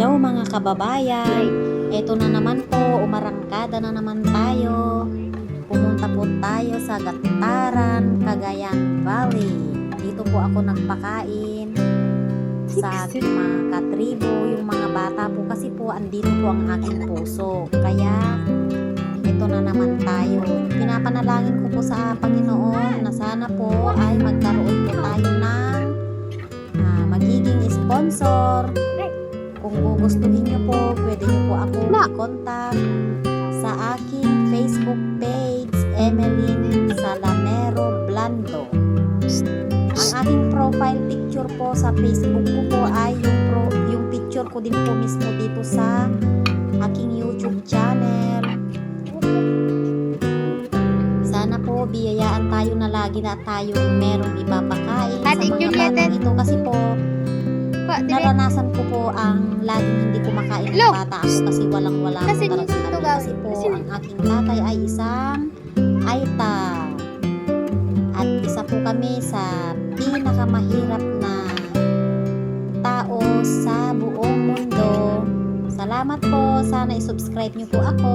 Hello mga kababayan, eto na naman po, umarangkada na naman tayo. Pumunta po tayo sa Gataran, Cagayan Valley. Dito po ako nagpakain sa aking mga katribo, yung mga bata po kasi po andito po ang aking puso. Kaya ito na naman tayo. Pinapanalangin ko po sa Panginoon na sana po ay magkaroon po tayo ng ah, magiging sponsor. Kung gugustuhin niyo po, pwede niyo po ako i-contact sa aking Facebook page, Emeline Salamero Blando. Ang aking profile picture po sa Facebook ko po ay yung, pro, yung picture ko din po mismo dito sa aking YouTube channel. Sana po biyayaan tayo na lagi na tayo merong ipapakain sa Ate mga batang ito kasi po naranasan ko po ang laging hindi kumakain ng bata ako kasi walang wala Kasi kami. gawin. Kasi po Kasi- ang aking tatay ay isang aita at isa po kami sa pinakamahirap na tao sa buong mundo. Salamat po. Sana i-subscribe niyo po ako